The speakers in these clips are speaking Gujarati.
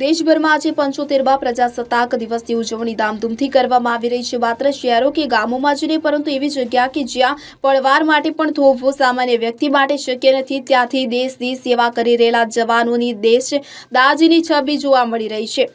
દેશભરમાં આજે પંચોતેરમા પ્રજાસત્તાક દિવસની ઉજવણી ધામધૂમથી કરવામાં આવી રહી છે. માત્ર શહેરો કે ગામોમાં જ નહીં, પરંતુ એવી જગ્યા કે જ્યાં પળવાર માટે પણ થોભવો સામાન્ય વ્યક્તિ માટે શક્ય નથી, ત્યાંથી દેશની સેવા કરી રહેલા જવાનોની દેશ દાજીની છબી જોવા મળી રહી છે.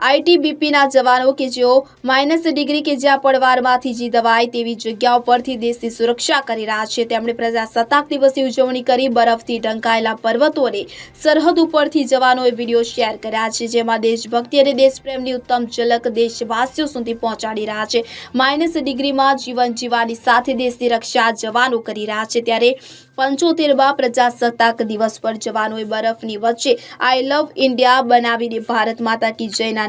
આઈટીબીપીના જવાનો કે જેઓ માઇનસ ડિગ્રી કે જ્યાં પડવારમાંથી જી દવાય તેવી જગ્યાઓ પરથી દેશની સુરક્ષા કરી રહ્યા છે. તેમણે પ્રજાસત્તાક દિવસની ઉજવણી કરી, બરફથી ઢંકાયેલા પર્વતોને સરહદ ઉપરથી જવાનોએ વીડિયો શેર કર્યા છે, જેમાં દેશભક્તિ અને દેશપ્રેમની ઉત્તમ ઝલક દેશવાસીઓ સુધી પહોંચાડી રહ્યા છે. માઇનસ ડિગ્રીમાં જીવન જીવવાની સાથે દેશની રક્ષા જવાનો કરી રહ્યા છે. ત્યારે પંચોતેરમાં પ્રજાસત્તાક દિવસ પર જવાનોએ બરફની વચ્ચે આઈ લવ ઇન્ડિયા બનાવીને ભારત માતા કી જયના